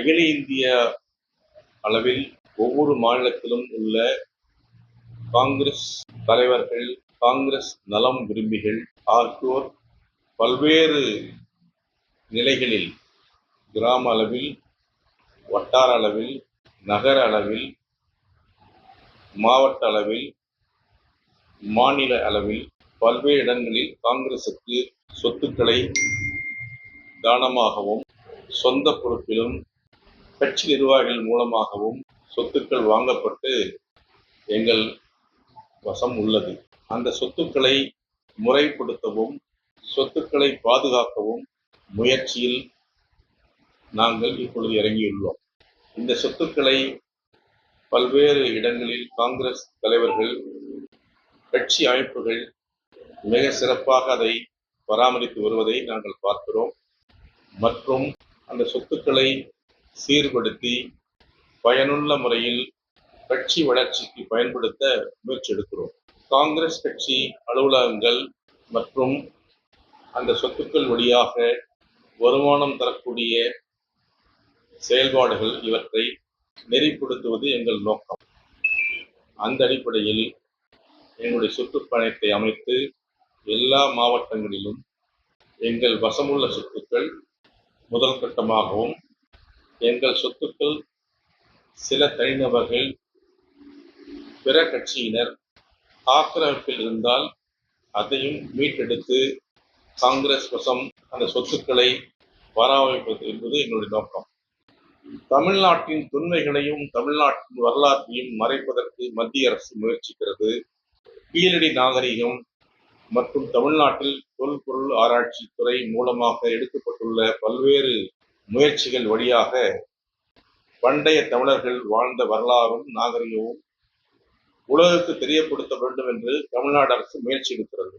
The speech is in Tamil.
அகில இந்திய அளவில் ஒவ்வொரு மாநிலத்திலும் உள்ள காங்கிரஸ் தலைவர்கள் காங்கிரஸ் நலம் விரும்பிகள் ஆகியோர் பல்வேறு நிலைகளில் கிராம அளவில் வட்டார அளவில் நகர அளவில் மாவட்ட அளவில் மாநில அளவில் பல்வேறு இடங்களில் காங்கிரசுக்கு சொத்துக்களை தானமாகவும் சொந்த பொறுப்பிலும் கட்சி நிர்வாகிகள் மூலமாகவும் சொத்துக்கள் வாங்கப்பட்டு எங்கள் வசம் உள்ளது. அந்த சொத்துக்களை முறைப்படுத்தவும் சொத்துக்களை பாதுகாக்கவும் முயற்சியில் நாங்கள் இப்பொழுது இறங்கியுள்ளோம். இந்த சொத்துக்களை பல்வேறு இடங்களில் காங்கிரஸ் தலைவர்கள் கட்சி அமைப்புகள் மிக சிறப்பாக அதை பராமரித்து வருவதை நாங்கள் பார்க்கிறோம். மற்றும் அந்த சொத்துக்களை சீர்படுத்தி பயனுள்ள முறையில் கட்சி வளர்ச்சிக்கு பயன்படுத்த முயற்சி எடுக்கிறோம் காங்கிரஸ் கட்சி அலுவலகங்கள் மற்றும் அந்த சொத்துக்கள் வழியாக வருமானம் தரக்கூடிய செயல்பாடுகள் இவற்றை நெறிப்படுத்துவது எங்கள் நோக்கம். அந்த அடிப்படையில் எங்களுடைய சுற்றுப்பயணத்தை அமைத்து எல்லா மாவட்டங்களிலும் எங்கள் வசமுள்ள சொத்துக்கள் முதல் கட்டமாகவும் எங்கள் சொத்துக்கள் சில தனிநபர்கள் பிற கட்சியினர் ஆக்கிரமிப்பில் இருந்தால் அதையும் மீட்டெடுத்து காங்கிரஸ் வசம் அந்த சொத்துக்களை பராமரிப்பது என்பது எங்களுடைய நோக்கம். தமிழ்நாட்டின் தொன்மைகளையும் தமிழ்நாட்டின் வரலாற்றையும் மறைப்பதற்கு மத்திய அரசு முயற்சிக்கிறது. கீழடி நாகரிகம் மற்றும் தமிழ்நாட்டில் தொல்பொருள் ஆராய்ச்சி துறை மூலமாக எடுக்கப்பட்டுள்ள பல்வேறு முயற்சிகள் வழியாக பண்டைய தமிழர்கள் வாழ்ந்த வரலாறும் நாகரிகமும் உலகுக்கு தெரியப்படுத்த வேண்டும் என்று தமிழ்நாடு அரசு முயற்சி எடுக்கிறது.